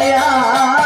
হরে